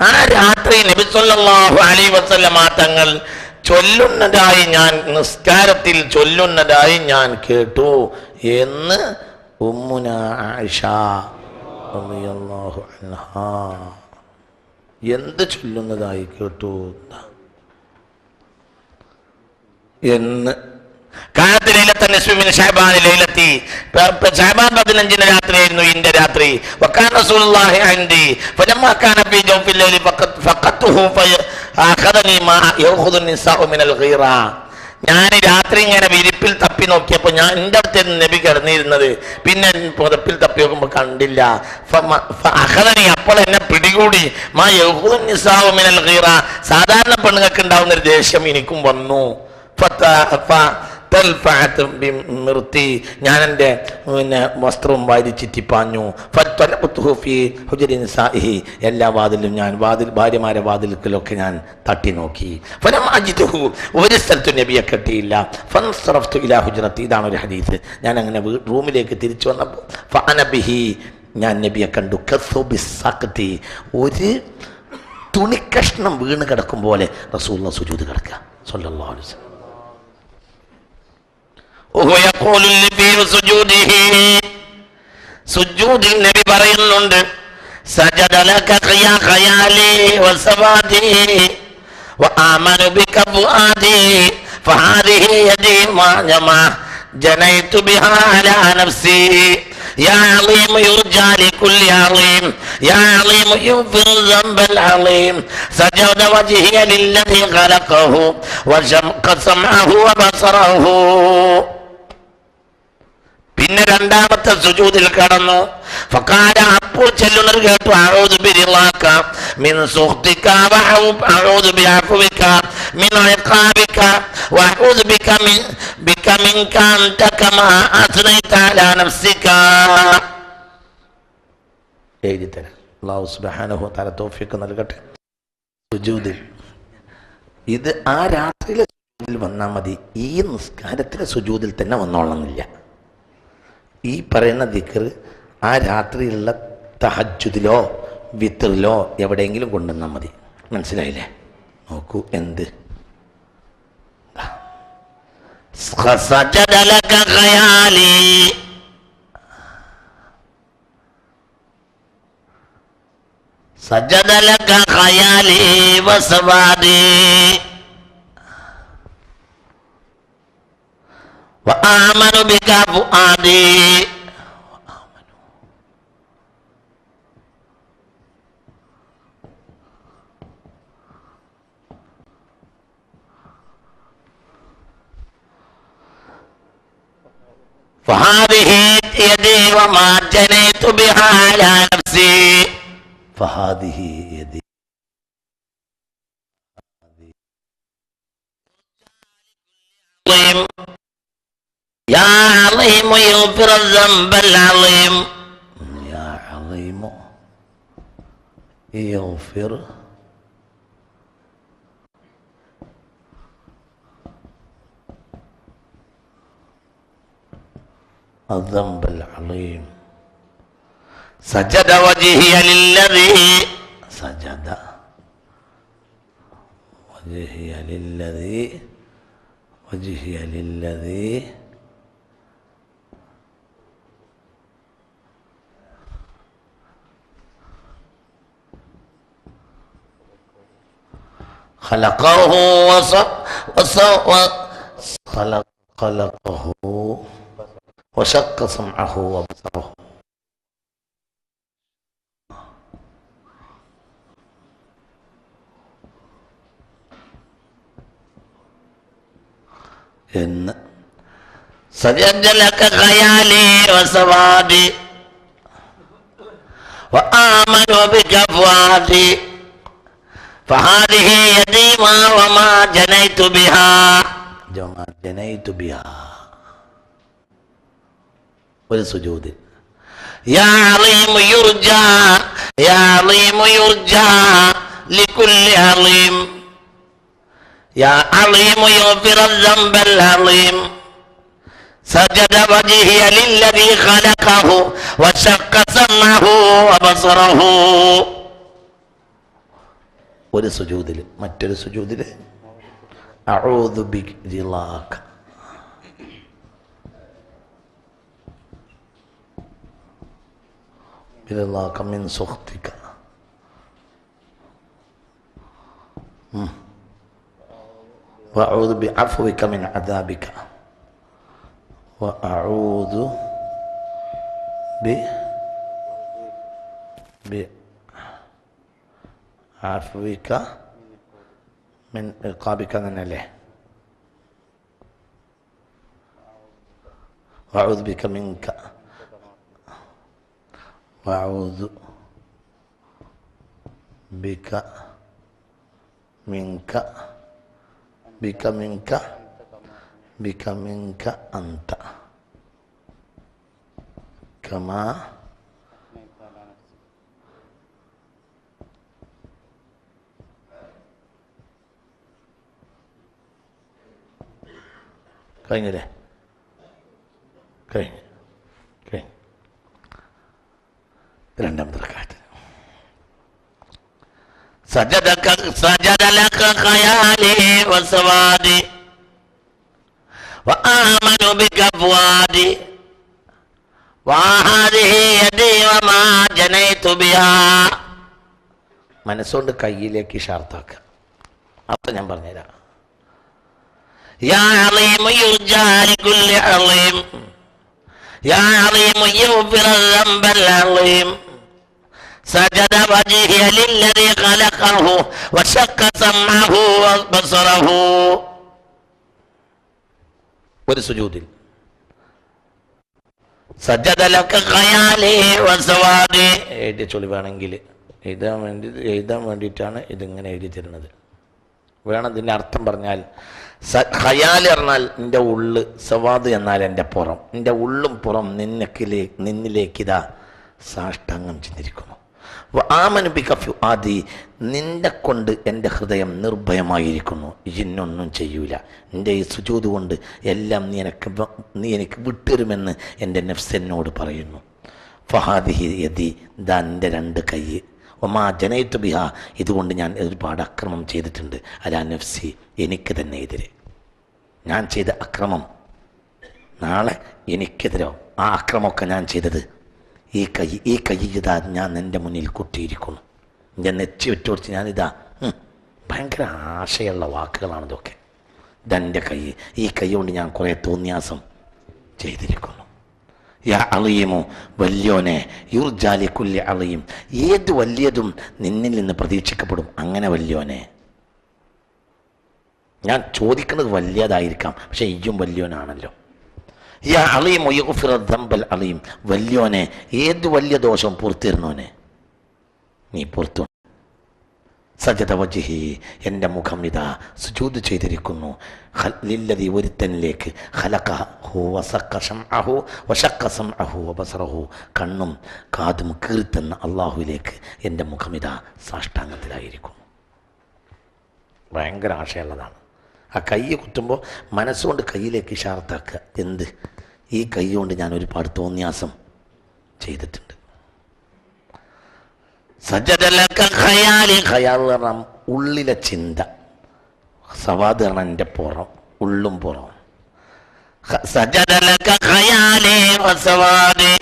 ആ രാത്രി നബി അലൈ വസല്ലമ തങ്ങൾ ചൊല്ലുന്നതായി ഞാൻ നിസ്കാരത്തിൽ ചൊല്ലുന്നതായി ഞാൻ കേട്ടു എന്ന് ഉമ്മുന ആയിഷ എന്ത് ചൊല്ലുന്നതായി കേട്ടു എന്ന് കാലത്ത് ലൈലത്തെ നസ്മിൻ ഷഹബാൻ ലൈലത്തി. ഷഹബാൻ പതിനഞ്ചിന് രാത്രിയായിരുന്നു ഇന്റെ രാത്രി. വക്കാൻ റസൂലുള്ളാഹി അൻദി ഫലമ്മ കാന ജൗഫിൽ ലൈലി ഫഖത് ഫഖത്തുഹു ഫഅഖദനി മാ യഖുദു നിസാഉ മിനൽ ഗീറ ഞാൻ രാത്രി ഇങ്ങനെ വിരിപ്പിൽ തപ്പി നോക്കിയപ്പോൾ ഞാൻ എന്റെ അടുത്ത് നബി കിടന്നിരുന്നത്. പിന്നെ പുതപ്പിൽ തപ്പി നോക്കുമ്പോൾ കണ്ടില്ല. അഹദനി അപ്പോൾ എന്നെ പിടികൂടി. മാ യഹൂദൻ നിസാഉ മിനൽ ഗീറ സാധാരണ പെണ്ണുങ്ങൾക്ക് ഉണ്ടാവുന്ന ഒരു ദേഷ്യം എനിക്കും വന്നു. തൽഫഅത്ത് ഞാൻ എന്റെ പിന്നെ വസ്ത്രവും വാരി ചുറ്റിപ്പാഞ്ഞു. എല്ലാ വാതിലും ഞാൻ വാതിൽ ഭാര്യമാരെ വാതിൽക്കലൊക്കെ ഞാൻ തട്ടി നോക്കി. ഒരു സ്ഥലത്തും നബിയെ കെട്ടിയില്ല. ഇതാണ് ഒരു ഹദീസ്. ഞാൻ അങ്ങനെ റൂമിലേക്ക് തിരിച്ചു വന്നപ്പോൾ ഞാൻ നബിയെ കണ്ടു. ഒരു തുണിക്കഷ്ണം വീണ് കിടക്കും പോലെ റസൂലുള്ള സുജൂത് കിടക്കുക. സല്ലല്ലാഹു അലൈഹി വസല്ലം. يدي ما جمع جنيت بها على نفسي يا عظيم يرجى لكل عظيم يا عظيم يغفر الذنب العظيم سجد وجهي للذي خلقه وشق سمعه وبصره പിന്നെ രണ്ടാമത്തെ സുജൂതിൽ കടന്നു. അപ്പോൾ ചെല്ലുന്നത് കേട്ടു അഊദു ബിരിളാക മിൻ മിൻ ബിക മിൻ നഫ്സിക. സുബ്ഹാനഹു തൗഫീഖ് നൽകട്ടെ. സുജൂദിൽ ഇത് ആ രാത്രിയിലെ സുജൂദിൽ വന്നാൽ മതി. ഈ നിസ്കാരത്തിലെ സുജൂദിൽ തന്നെ വന്നോളന്നില്ല ഈ പറയുന്ന ദിക്കർ ആ രാത്രിയിലുള്ള തഹജുദിലോ വിത്തറിലോ എവിടെയെങ്കിലും കൊണ്ടുവന്നാൽ മതി. മനസ്സിലായില്ലേ? നോക്കൂ എന്ത്. സജദലക ഖയാലി. വസവാദി. وآمن بك فؤادي فهذه يدي وما جنيت بها على نفسي. فهذه يدي. عظيم يا عظيم يغفر الذنب العظيم. يا عظيم يغفر. الذنب العظيم. سجد وجهي للذي سجد وجهي للذي وجهي للذي خلقه وص خلق خلقه وشق سمعه وبصره. إن سجد لك خيالي وسوادي وآمن بك فؤادي. فهذه يديما وما جنيت بها. وما جنيت بها. ولسجود يا عظيم يرجى يا عظيم يرجى لكل عليم. يا عظيم يغفر الذنب العظيم. سجد وجهي للذي خلقه وشق سمعه وبصره. ഒരു സുജൂതിൽ മറ്റൊരു സുജൂതിൽ അഊദു ബിരിലാക ബിരിലാക മിൻ സുഖ്തിക وأعوذ بعفوك من عذابك وأعوذ ب بعفوك ആർഫിക്ക മിൻ ഇക്കാബിക്ക തന്നെയല്ലേ വഴുത് ബിക്ക മിങ്ക വഴുത് ബിക്ക മിങ്ക ബിക്ക മിങ്ക ബിക്ക മിങ്ക അന്ത കമാ കഴിഞ്ഞില്ലേ കഴിഞ്ഞു കഴിഞ്ഞു രണ്ടാമത്തെ റക്കാത്ത് سجدك سجد لك خيالي وسوادي وآمن بك فؤادي وهذه يدي وما جنيت بها മനസ്സുകൊണ്ട് കയ്യിലേക്ക് ഷാർത്താക്കുക അർത്ഥം ഞാൻ പറഞ്ഞുതരാം يا عظيم يرجى لكل عظيم يا عظيم يغفر الذنب العظيم سجد وجهي للذي خلقه وشق سمعه وبصره ഒരു സുജൂദിൽ സജ്ജതലൊക്കെ ഖയാലി വസവാദി എഴുതി ചൊളിവാണെങ്കിൽ എഴുതാൻ വേണ്ടി എഴുതാൻ വേണ്ടിയിട്ടാണ് ഇതിങ്ങനെ എഴുതി തരുന്നത് വേണം ഇതിൻ്റെ അർത്ഥം പറഞ്ഞാൽ സ ഖയാൽ പറഞ്ഞാൽ എന്റെ ഉള്ള് സവാദ് എന്നാൽ എന്റെ പുറം. എന്റെ ഉള്ളും പുറം നിന്നക്കിലേ നിന്നിലേക്കിതാ സാഷ്ടാംഗം ചെന്നിരിക്കുന്നു. കഫ്യു ആദി നിന്നെ കൊണ്ട് എന്റെ ഹൃദയം നിർഭയമായിരിക്കുന്നു. ഇന്നൊന്നും ചെയ്യൂല. എന്റെ ഈ സുജൂത് കൊണ്ട് എല്ലാം നീ എനിക്ക് നീ എനിക്ക് വിട്ടുതരുമെന്ന് എന്റെ നെഫ്സെന്നോട് പറയുന്നു. ഫഹാദിഹി യതി ദാ എന്റെ രണ്ട് കൈ. ഒമാ ജനയത്ത് ബിഹ. ഇതുകൊണ്ട് ഞാൻ ഒരുപാട് അക്രമം ചെയ്തിട്ടുണ്ട്. അലാ നഫ്സി എനിക്ക് തന്നെ എതിരെ. ഞാൻ ചെയ്ത അക്രമം നാളെ എനിക്കെതിരോ? ആ അക്രമമൊക്കെ ഞാൻ ചെയ്തത് ഈ കൈ ഈ കൈ ഇതാ ഞാൻ എന്റെ മുന്നിൽ കുത്തിയിരിക്കുന്നു. ഞാൻ നെച്ചി വിട്ടുകൊടുത്ത് ഞാനിതാ ഭയങ്കര ആശയുള്ള വാക്കുകളാണ് ഇതൊക്കെ ഇതെന്റെ കൈ. ഈ കൈ കൊണ്ട് ഞാൻ കുറേ തോന്നിയാസം ചെയ്തിരിക്കുന്നു. യാ അളിയമോ വല്യോനെ യുർജാലി കുല്യ അളിയും ഏത് വലിയതും നിന്നിൽ നിന്ന് പ്രതീക്ഷിക്കപ്പെടും. അങ്ങനെ വല്യോനെ. ഞാൻ ചോദിക്കുന്നത് വലിയതായിരിക്കാം. പക്ഷെ ഇയ്യും വല്യോനാണല്ലോ. യാ അളിയും ദമ്പൽ അളിയും വല്യോനെ ഏത് വലിയ ദോഷവും പുറത്തിരുന്നോനെ നീ പുറത്തു. സജത വജിഹി എന്റെ മുഖം ഇതാ സുജൂത് ചെയ്തിരിക്കുന്നു. ലില്ലതി ഒരുത്തനിലേക്ക് ഖലഖഹു വസക്കഷം ശംഅഹു വശഖ സംഅഹു വബസറഹു. കണ്ണും കാതും കീർത്തുന്ന അള്ളാഹുവിലേക്ക് എന്റെ മുഖം ഇതാ സാഷ്ടാംഗത്തിലായിരിക്കുന്നു. ഭയങ്കര ആശയമുള്ളതാണ് ആ കൈ കുത്തുമ്പോൾ മനസ്സുകൊണ്ട് കയ്യിലേക്ക് ഇഷാർത്താക്കുക എന്ത്? ഈ കൈ കൊണ്ട് ഞാൻ ഒരുപാട് തോന്നിയാസം ചെയ്തിട്ടുണ്ട്. സജ്ജതലക്ക ഖയാലി ഖയാൽ പറഞ്ഞാൽ ഉള്ളിലെ ചിന്ത സവാദ് പറഞ്ഞാൽ എൻ്റെ പുറം ഉള്ളും പുറം ഖ- സജ്ജതലക്ക ഖയാലി വസവാദി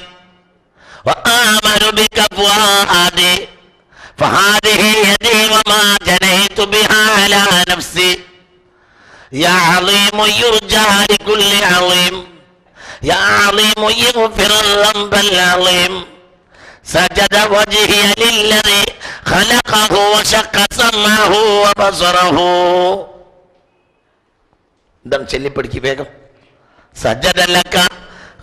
وآمر بك فؤادي فهذه يدي وما جنيت بها على نفسي يا عظيم يرجى لكل عظيم يا عظيم يغفر الذنب العظيم سجد وجهي للذي خلقه وشق سمعه وبصره ദം ചൊല്ലിപ്പടിക്ക് വേഗം സജ്ജതല്ലക്ക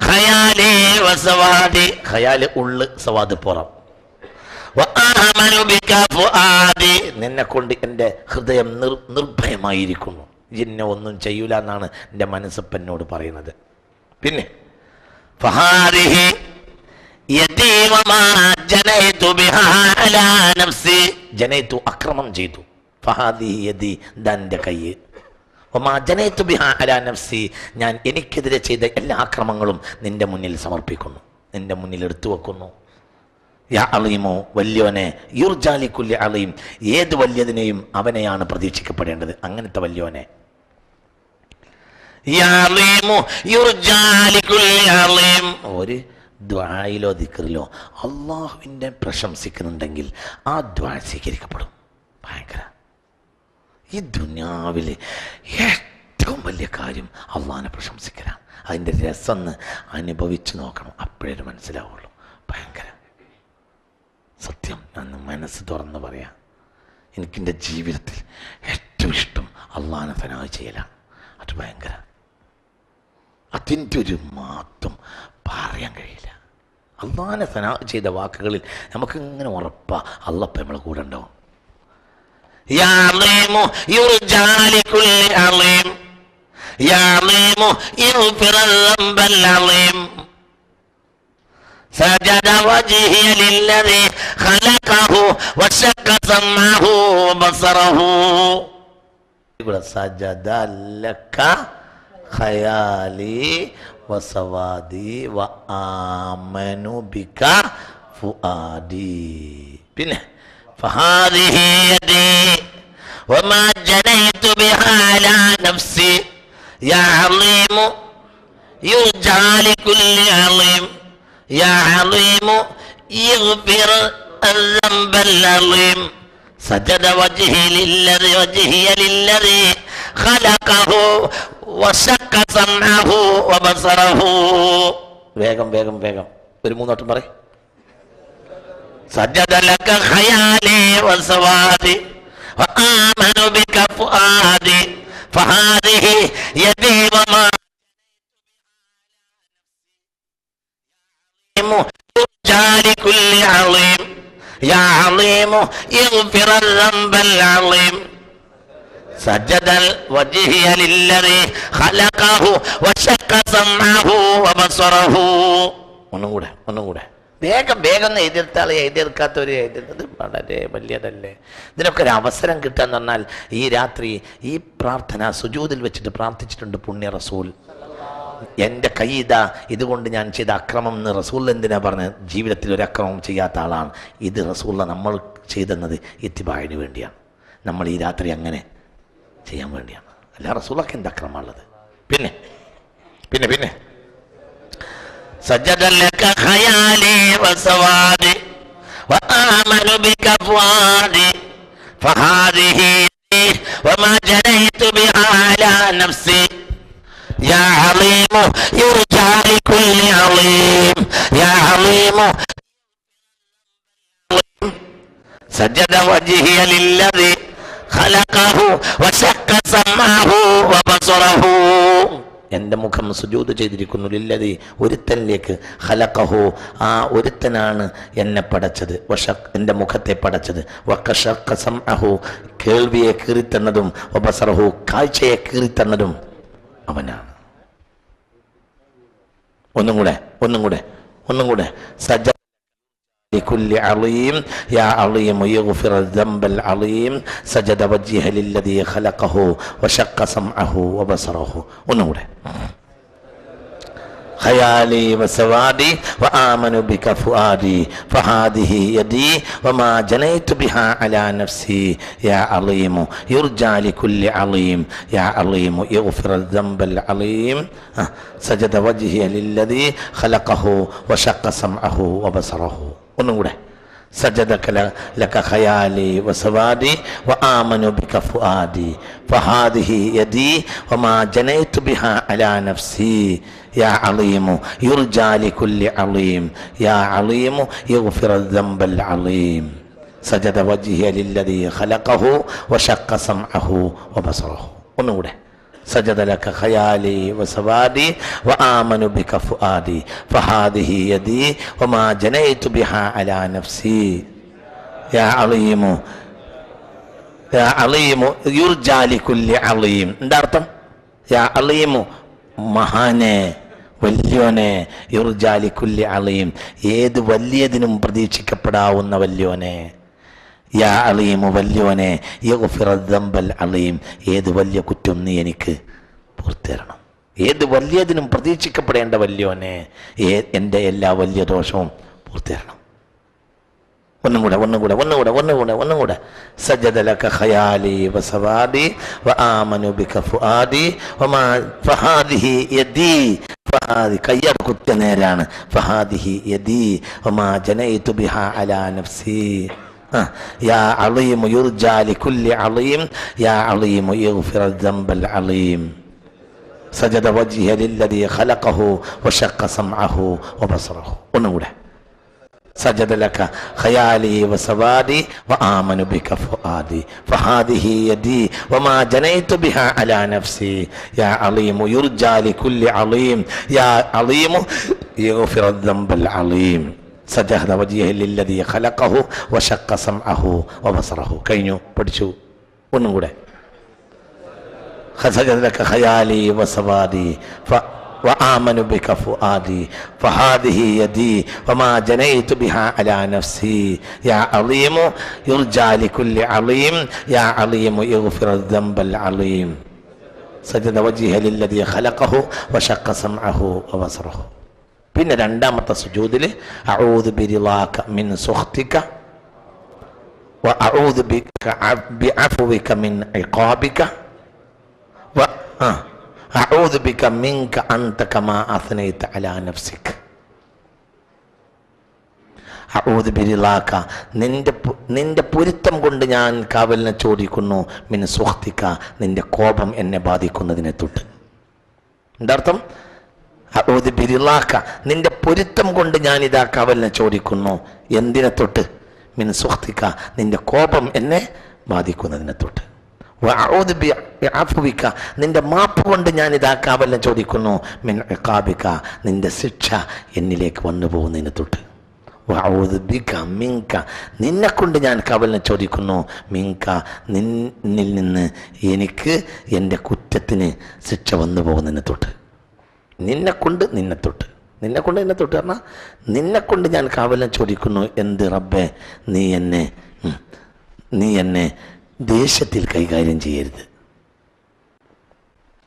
ഖയാലി വസവാദി ഖയാല് ഉള്ള് സവാദ് പുറം വആമനു ബിക ഫുആദി നിന്നെ കൊണ്ട് എൻ്റെ ഹൃദയം നിർ നിർഭയമായിരിക്കുന്നു ജിന്നെ ഒന്നും ചെയ്യൂല എന്നാണ് എൻ്റെ മനസ്സപ്പ് എന്നോട് പറയുന്നത് പിന്നെ ഫഹാദിഹി ജനൈതു അക്രമം ചെയ്തു. ഞാൻ എനിക്കെതിരെ ചെയ്ത എല്ലാ അക്രമങ്ങളും നിന്റെ മുന്നിൽ സമർപ്പിക്കുന്നു. നിന്റെ മുന്നിൽ എടുത്തു വെക്കുന്നു. യാ അളീമോ വലിയോനെ യുർജാലിക്കുല്യ അളിയും ഏത് വല്യതിനെയും അവനെയാണ് പ്രതീക്ഷിക്കപ്പെടേണ്ടത്. അങ്ങനത്തെ വല്യോനെ. ഒരു ദ്വായിലോ ദിക്കറിലോ അള്ളാഹുവിന്റെ പ്രശംസിക്കുന്നുണ്ടെങ്കിൽ ആ ദ്വാ സ്വീകരിക്കപ്പെടും. ഭയങ്കര. ഈ ദുനിയാവിൽ ഏറ്റവും വലിയ കാര്യം അള്ളാഹിനെ പ്രശംസിക്കലാണ്. അതിന്റെ രസം അനുഭവിച്ച് നോക്കണം. അപ്പോഴേ മനസ്സിലാവുള്ളൂ. ഭയങ്കര. സത്യം. ഞാൻ മനസ്സ് തുറന്ന് പറയാം. എനിക്കെന്റെ ജീവിതത്തിൽ ഏറ്റവും ഇഷ്ടം അള്ളാഹിനെ ഫനാവ് ചെയ്യലാണ്. അത് ഭയങ്കര. അതിന്റെ ഒരു മാറ്റം പറയാൻ കഴിയില്ല. അള്ളാഹിനെ ഫനാഹ് ചെയ്ത വാക്കുകളിൽ നമുക്കിങ്ങനെ ഉറപ്പാ അള്ളപ്പം നമ്മളെ കൂടെ ഉണ്ടാവും يا عظيم يرجى لكل عظيم يا عظيم يغفر الذنب العظيم سجد وجهي للذي خلقه وشق سمعه وبصره يقول سجد لك خيالي وسوادي وآمن بك فؤادي പിന്നെ فهذه يدي وما جنيت بها على نفسي يا عظيم يرجى لكل عظيم يا عظيم يغفر الذنب العظيم سجد وجهي للذي وجهي للذي خلقه وشق سمعه وبصره വേഗം വേഗം വേഗം ഒരു മൂന്നോട്ടം പറയും سجد لك خيالي وسوادي وآمن بك فؤادي فهذه يدي وما يرجى لكل عظيم يا عظيم اغفر الذنب العظيم سجد وجهي للذي خلقه وشق سمعه وبصره ഒന്നും കൂടെ ഒന്നും കൂടെ വേഗം വേഗം ഒന്ന് എതിർത്താളെ എതിർക്കാത്തവർ എതിർത്തത് വളരെ വലിയതല്ലേ ഇതിനൊക്കെ ഒരു അവസരം കിട്ടാന്ന് പറഞ്ഞാൽ ഈ രാത്രി ഈ പ്രാർത്ഥന സുജൂതിൽ വെച്ചിട്ട് പ്രാർത്ഥിച്ചിട്ടുണ്ട് പുണ്യ റസൂൽ എൻ്റെ കൈത ഇതുകൊണ്ട് ഞാൻ ചെയ്ത അക്രമം എന്ന് റസൂൽ എന്തിനാ പറഞ്ഞത് ജീവിതത്തിൽ ഒരു അക്രമം ചെയ്യാത്ത ആളാണ് ഇത് റസൂള്ള നമ്മൾ ചെയ്തെന്നത് ഇത്തിബായിന് വേണ്ടിയാണ് നമ്മൾ ഈ രാത്രി അങ്ങനെ ചെയ്യാൻ വേണ്ടിയാണ് അല്ല റസൂലൊക്കെ എന്ത് അക്രമമുള്ളത് പിന്നെ പിന്നെ പിന്നെ سجد لك خيالي وسوادي وآمن بك فؤادي فهذه يدي وما جنيت بها على نفسي يا عظيم يرجى لكل عظيم يا عظيم سجد وجهي للذي എന്റെ മുഖം സുജൂത് ചെയ്തിരിക്കുന്നു ഇല്ലതി ഒരുത്തനിലേക്ക് ഹലക്കഹു ആ ഒരുത്തനാണ് എന്നെ പടച്ചത്. വഷക് എന്റെ മുഖത്തെ പടച്ചത്. വക്കഷക്കസം അഹു കേൾവിയെ കീറിത്തന്നതും ഒബസറഹു കാഴ്ചയെ കീറിത്തന്നതും അവനാണ്. ഒന്നും കൂടെ ഒന്നും കൂടെ ഒന്നും കൂടെ സജ്ജ لكل عظيم يا عظيم يغفر الذنب العظيم سجد وجهه للذي خلقه وشق سمعه وبصره. ونوره. خيالي وسوادي وآمن بك فؤادي فهذه يدي وما جنيت بها على نفسي. يا عظيم يرجى لكل عظيم يا عظيم يغفر الذنب العظيم آه، سجد وجهي للذي خلقه وشق سمعه وبصره. ഒന്നും കൂടെ لك خيالي وسوادي وآمن بك ബിക ഫുആദി ഫഹാദിഹി യദി جنيت ജനൈതു على അലാ നഫ്സി. يا عليم يرجى لكل عليم يا عليم يغفر الذنب العظيم سجد وجهي للذي خلقه وشق سمعه وبصره ഒന്നുകൂടെ. سجد لك خيالي وسوادي وآمن بك فؤادي فهذه يدي وما جنيت بها على نفسي يا عظيم يا عظيم يرجى لكل عظيم എന്താ അർത്ഥം യാ അലീമു മഹാനെ വല്യോനെ യുർജാലിക്കുല്ലി അലീം ഏത് വലിയതിനും പ്രതീക്ഷിക്കപ്പെടാവുന്ന വല്യോനെ യാ അലീമു വല്യോനെ യഗ്ഫിറദ്ദംബൽ ഏത് വലിയ കുറ്റം നീ എനിക്ക് പൂർത്തരണം ഏത് വലിയതിനും പ്രതീക്ഷിക്കപ്പെടേണ്ട വല്യോനെ എന്റെ എല്ലാ വലിയ ദോഷവും പൂർത്തരണം ഒന്നും കൂടെ ഒന്നും കൂടെ ഒന്നും കൂടെ ഒന്നും കൂടെ ഒന്നും കൂടെ. സജദലക ഖയാലി വസവാദി വആമനു ബിക ഫുആദി വമാ ഫഹാദിഹി യദി. ഫഹാദി കയ്യർ കുത്തിയ നേരാണ്. ഫഹാദിഹി യദി വമാ ജനൈതു ബിഹാ അലാ നഫ്സി. يا عليم يرجى لكل عليم يا عليم اغفر الذنب العليم. سجد وجهه للذي خلقه وشق سمعه وبصره. ونوله. سجد لك خيالي وسوادي وآمن بك فؤادي. فهذه يدي وما جنيت بها على نفسي. يا عليم يرجى لكل عليم. يا عليم يغفر الذنب العليم. سجد وجهه للذي خلقه وشق سمعه وبصره كينو പഠിച്ചു ഒന്നും കൂടെ سجد لك خيالي وسوادي ف وآمن بك فؤادي فهذه يدي وما جنيت بها على نفسي يا عظيم يرجى لكل عليم يا عليم يغفر الذنب العليم سجد وجهه للذي خلقه وشق سمعه وبصره പിന്നെ രണ്ടാമത്തെ സുജൂദിൽ അഊദ് ബിരിളാക മിൻ സുഖ്തിക وأعوذ بك بعفوك من عقابك و آه. أعوذ بك منك أنت كما أثنيت على نفسك അഊദ് ബിരിലാക്ക നിന്റെ പു- നിന്റെ പൊരുത്തം കൊണ്ട് ഞാൻ കാവലിനെ ചോദിക്കുന്നു മിൻ സുഹ്തിക്ക നിന്റെ കോപം എന്നെ ബാധിക്കുന്നതിനെ തൊട്ട് എന്താ അഊദ് ബിരിലാക്ക നിന്റെ പൊരുത്തം കൊണ്ട് ഞാൻ ഇതാ കാവലിനെ ചോദിക്കുന്നു. എന്തിനെ തൊട്ട്? മിൻ സുഹ്തിക്ക നിന്റെ കോപം എന്നെ ബാധിക്കുന്നതിനെ തൊട്ട്. ബിഅഫ്വിക, നിന്റെ മാപ്പ് കൊണ്ട് ഞാൻ ഇതാ ചോദിക്കുന്നു. മിൻ ഇഖാബിക നിന്റെ ശിക്ഷ എന്നിലേക്ക് വന്നു പോകുന്നതിന് തൊട്ട്. വഅഊദു ബിക മിങ്ക നിന്നെ കൊണ്ട് ഞാൻ കവലിനെ ചോദിക്കുന്നു. മിങ്ക നിന്നിൽ നിന്ന് എനിക്ക് എന്റെ കുറ്റത്തിന് ശിക്ഷ വന്നു പോകുന്നതിന് തൊട്ട്. നിന്നെ കൊണ്ട് നിന്നെ തൊട്ട്. നിന്നെ കൊണ്ട് നിന്നെ തൊട്ട് പറഞ്ഞാൽ നിന്നെ കൊണ്ട് ഞാൻ കാവലം ചോദിക്കുന്നു എന്ത് റബ്ബെ നീ എന്നെ നീ എന്നെ ദേഷ്യത്തിൽ കൈകാര്യം ചെയ്യരുത്.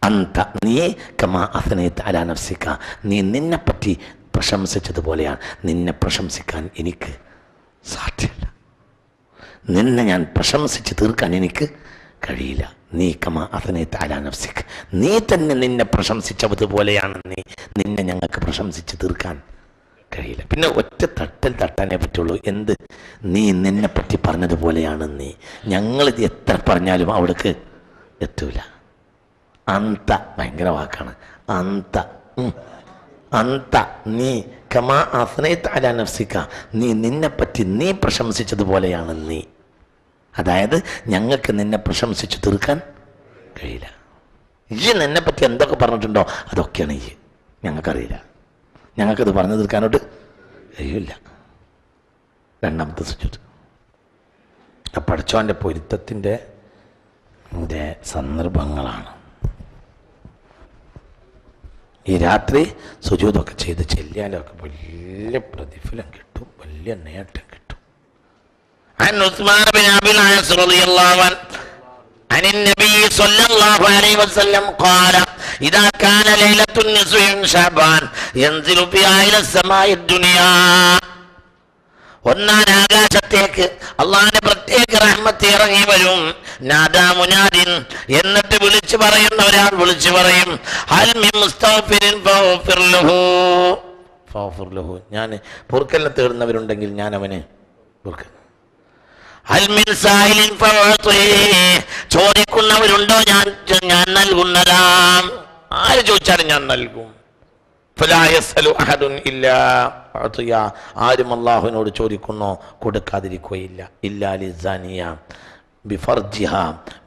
അന്ത നീ കമാ അസനയത്ത് അലാ നഫ്സിക്ക നീ നിന്നെപ്പറ്റി പ്രശംസിച്ചതുപോലെയാണ്. നിന്നെ പ്രശംസിക്കാൻ എനിക്ക് സാധ്യമല്ല. നിന്നെ ഞാൻ പ്രശംസിച്ച് തീർക്കാൻ എനിക്ക് കഴിയില്ല. നീ കമാ അസനയത്ത് അലാ നഫ്സിക്ക നീ തന്നെ നിന്നെ പ്രശംസിച്ചതുപോലെയാണ് നീ നിന്നെ ഞങ്ങൾക്ക് പ്രശംസിച്ച് തീർക്കാൻ കഴിയില്ല. പിന്നെ ഒറ്റ തട്ടൽ തട്ടാനെ പറ്റുള്ളൂ. എന്ത്? നീ നിന്നെ പറ്റി പറഞ്ഞതുപോലെയാണ് നീ. ഞങ്ങൾ എത്ര പറഞ്ഞാലും അവിടേക്ക് എത്തൂല. അന്ത ഭയങ്കര വാക്കാണ്. അന്ത അന്ത നീ കമാ അസനയത്ത് അല നഫ്സിക്ക നീ നിന്നെപ്പറ്റി നീ പ്രശംസിച്ചതുപോലെയാണ് നീ. അതായത് ഞങ്ങൾക്ക് നിന്നെ പ്രശംസിച്ച് തീർക്കാൻ കഴിയില്ല. ഈ നിന്നെ പറ്റി എന്തൊക്കെ പറഞ്ഞിട്ടുണ്ടോ അതൊക്കെയാണ് ഈ ഞങ്ങൾക്കറിയില്ല. ഞങ്ങൾക്കത് പറഞ്ഞു തീർക്കാനോട്ട് കഴിയില്ല. രണ്ടാമത്തെ സുജൂത് ആ പഠിച്ചോന്റെ പൊരുത്തത്തിന്റെ സന്ദർഭങ്ങളാണ്. ഈ രാത്രി സുജൂതൊക്കെ ചെയ്ത് ചെല്ലിയാലൊക്കെ വലിയ പ്രതിഫലം കിട്ടും. വലിയ നേട്ടം കിട്ടും. عن عثمان بن ابي العاص رضي الله عنه عن النبي صلى الله عليه وسلم قال إذا كان ليلة النصف من شعبان ينزل فيها إلى السماء الدنيا ഒന്നാം ആകാശത്തേക്ക് അള്ളാഹിന്റെ പ്രത്യേക റഹ്മത്ത് ഇറങ്ങി വരും നാദാ മുനാദിൻ എന്നിട്ട് വിളിച്ചു പറയുന്ന ഒരാൾ വിളിച്ചു പറയും ഹൽ മിൻ മുസ്തഗ്ഫിരിൻ ഫഗ്ഫിർ ലഹു ഫഗ്ഫിർ ലഹു ഞാൻ പൊറുക്കലിനെ തേടുന്നവരുണ്ടെങ്കിൽ ഞാൻ അവന് പൊറുക്കൽ ചോദിക്കുന്നവരുണ്ടോ? ഞാൻ ഞാൻ നൽകുന്നതാം. ആര് ചോദിച്ചാലും ഞാൻ നൽകും. ആരും അള്ളാഹുവിനോട് ചോദിക്കുന്നോ കൊടുക്കാതിരിക്കുകയില്ല. ഇല്ലാ ലിസാനിയ ബിഫർജിഹ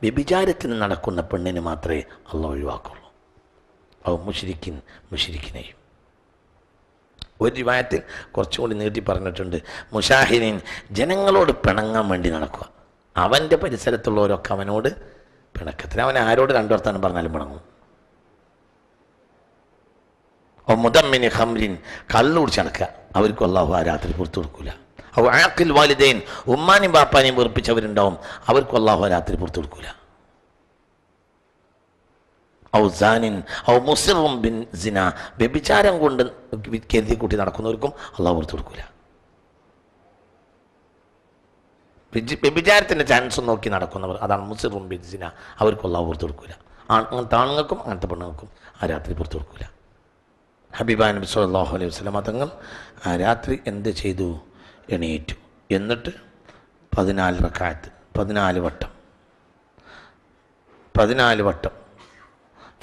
വ്യഭിചാരത്തിന് നടക്കുന്ന പെണ്ണിന് മാത്രമേ അള്ളാഹ് ഒഴിവാക്കുള്ളൂ. അവ മുഷിരിക്കിൻ മുഷിരിക്കിനെയും ഒരു രൂപത്തിൽ കുറച്ചുകൂടി നീട്ടി പറഞ്ഞിട്ടുണ്ട്. മുഷാഹിരീൻ ജനങ്ങളോട് പിണങ്ങാൻ വേണ്ടി നടക്കുക. അവന്റെ പരിസരത്തുള്ളവരൊക്കെ അവനോട് പിണക്കത്തിന്. അവൻ ആരോട് രണ്ടു വർത്താനം പറഞ്ഞാലും പിണങ്ങും. ഓ മുദമ്മിന് ഹംരിൻ കള്ളു നടക്കുക. അവർക്കും അള്ളാഹു ആ രാത്രി പുറത്തു കൊടുക്കൂല. അവ ആക്കിൽ വാലിദൈൻ ഉമ്മാനും ബാപ്പാനെയും വെറുപ്പിച്ചവരുണ്ടാവും. അവർക്കും അള്ളാഹു ആ രാത്രി പുറത്തു കൊടുക്കൂല. ഔ സാനിൻ ഔ മുസിറും ബിൻ സിന. വ്യഭിചാരം കൊണ്ട് കരുതി കൂട്ടി നടക്കുന്നവർക്കും അള്ളാഹു പുറത്തു കൊടുക്കൂല. വ്യഭിചാരത്തിന്റെ ചാൻസ് നോക്കി നടക്കുന്നവർ അതാണ് മുസിറും ബിൻ സിന. അവർക്ക് അള്ളാഹ് പുറത്തു കൊടുക്കൂല. അങ്ങനത്തെ ആണുങ്ങൾക്കും അങ്ങനത്തെ പെണ്ണുങ്ങൾക്കും ആ രാത്രി പുറത്തു കൊടുക്കൂല. ഹബീബാ നബി സല്ലല്ലാഹു അലൈഹി വസല്ലമ തങ്ങൾ ആ രാത്രി എന്ത് ചെയ്തു? എണീറ്റു. എന്നിട്ട് പതിനാല് റക്കായത്ത് പതിനാല് വട്ടം. പതിനാല് വട്ടം.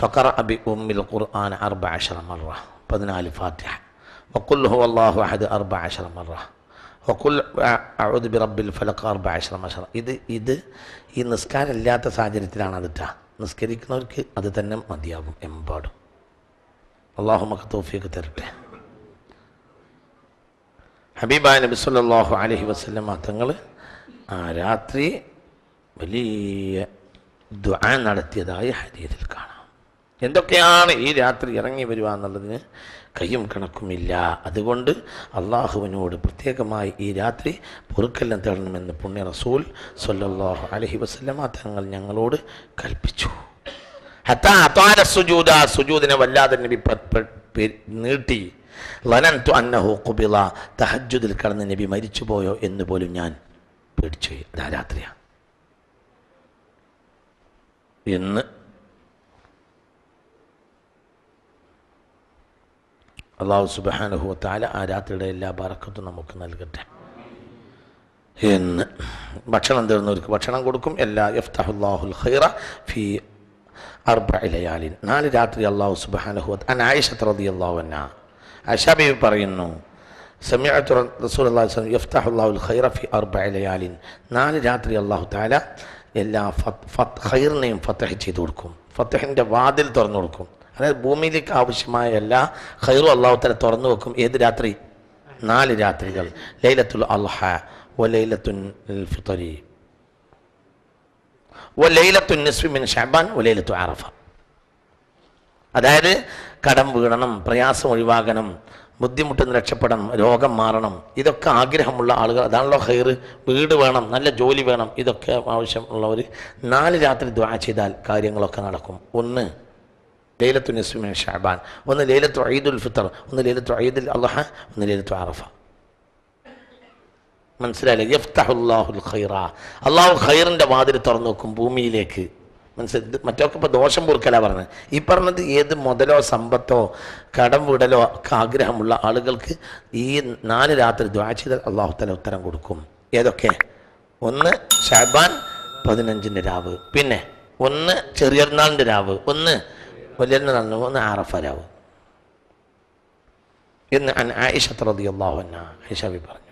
ഫക്കറ അബി ഉമ്മിൽ ഖുർആൻ അർബ അഷറമറ പതിനാല് ഫാത്തിഹ. വക്കുൽ ഹു അള്ളാഹു അഹദ് അർബ അഷറമറ വക്കുൽ അഴുദ് ബി റബ്ബിൽ ഫലക്ക് അർബ അഷറ മഷറ ഇത് ഇത് ഈ നിസ്കാരം ഇല്ലാത്ത സാഹചര്യത്തിലാണ് അതിട്ട നിസ്കരിക്കുന്നവർക്ക് അത് തന്നെ മതിയാകും എമ്പാടും. അള്ളാഹു മക്ക തോഫിയൊക്കെ തരട്ടെ. ഹബീബായ നബി സല്ലാഹു അലൈഹി വസ്ലം തങ്ങൾ ആ രാത്രി വലിയ ദുആ നടത്തിയതായി ഹരിയതിൽ കാണാം. എന്തൊക്കെയാണ് ഈ രാത്രി ഇറങ്ങി വരിക എന്നുള്ളതിന് കയ്യും കണക്കുമില്ല. അതുകൊണ്ട് അള്ളാഹുവിനോട് പ്രത്യേകമായി ഈ രാത്രി പൊറുക്കെല്ലാം തേടണമെന്ന് പുണ്യ റസൂൽ സൊല്ലാഹു അലഹി വസ്ലമ തങ്ങൾ ഞങ്ങളോട് കൽപ്പിച്ചു. സുജൂദ? സുജൂദിനെ വല്ലാതെ നബി നീട്ടി. ലനന്തു അന്നഹു കുബിള തഹജ്ജുദിൽ കടന്ന് നബി മരിച്ചുപോയോ എന്ന് പോലും ഞാൻ പേടിച്ചു അതാ രാത്രിയാണ്. എന്ന് അള്ളാഹു സുബാനുഹു താല ആ രാത്രിയുടെ എല്ലാ ബറക്കത്തും നമുക്ക് നൽകട്ടെ. എന്ന്. ഭക്ഷണം തരുന്നവർക്ക് ഭക്ഷണം കൊടുക്കും. എല്ലാ യഫ്തഹുല്ലാഹുൽ ഖൈറ ഫി അർബലയാലിൻ നാല് രാത്രി അള്ളാഹു സുബ്ഹാനഹു അൻ ആയിഷ ബീവി പറയുന്നു റസൂലുള്ളാഹി സ്വല്ലല്ലാഹു അലൈഹി യഫ്തഹുല്ലാഹുൽ ഖൈറ ഫി അർബലയാലിൻ നാല് രാത്രി അള്ളാഹു താല എല്ലാ ഫത്ത് ഫത്ത് ഖൈറിനെയും ഫത്തഹ് ചെയ്തു കൊടുക്കും. ഫത്തഹിന്റെ വാതിൽ തുറന്നു കൊടുക്കും. അതായത് ഭൂമിയിലേക്ക് ആവശ്യമായ എല്ലാ ഖൈറും അള്ളാഹുത്തല തുറന്നു വെക്കും. ഏത് രാത്രി? നാല് രാത്രികൾ. ലൈലത്തുൽ അൽഹ വലൈലത്തുൻ ഫിത്തരി ലൈലത്തുൻ നിസ്ഫി ഷഹബാൻ ഒ ലൈലത്തു ആറഫ അതായത് കടം വീണണം പ്രയാസം ഒഴിവാകണം ബുദ്ധിമുട്ടിൽ നിന്ന് രക്ഷപ്പെടണം രോഗം മാറണം ഇതൊക്കെ ആഗ്രഹമുള്ള ആളുകൾ. അതാണല്ലോ ഹെയർ വീട് വേണം നല്ല ജോലി വേണം ഇതൊക്കെ ആവശ്യമുള്ളവർ നാല് രാത്രി ദ്വാ ചെയ്താൽ കാര്യങ്ങളൊക്കെ നടക്കും. ഒന്ന് ലൈലത്തു നസ്മിൻ ഷാബാൻ. ഒന്ന് ലൈലത്തു ഈദുൽ ഫിത്തർ ഒന്ന് ലൈലത്തു ഈദുൽ അള്ളഹ ഒന്ന് ലൈലത്തു അറഫ. മനസ്സിലായില്ലേ? യഫ്തഹുല്ലാഹുൽ ഖൈറ. അള്ളാഹു ഖൈറിന്റെ വാതിൽ തുറന്നു നോക്കും ഭൂമിയിലേക്ക്. മനസ്സിലായി മറ്റൊക്കെ ഇപ്പോൾ ദോഷം പൊറുക്കല പറഞ്ഞത് ഈ പറഞ്ഞത് ഏത് മുതലോ സമ്പത്തോ കടം വിടലോ ഒക്കെ ആഗ്രഹമുള്ള ആളുകൾക്ക് ഈ നാല് രാത്രി ദ്വാ ചെയ്താൽ അള്ളാഹു തല ഉത്തരം കൊടുക്കും. ഏതൊക്കെ? ഒന്ന് ഷാബാൻ പതിനഞ്ചിന്റെ രാവ്. പിന്നെ ഒന്ന് ചെറിയനാളിന്റെ രാവ്. ഒന്ന് വലിയ നാളിന് ഒന്ന് ആറഫ രാവ് എന്ന് അൻ ആയിഷത്ത് റളിയല്ലാഹു അൻഹ ആയിഷ ബി പറഞ്ഞു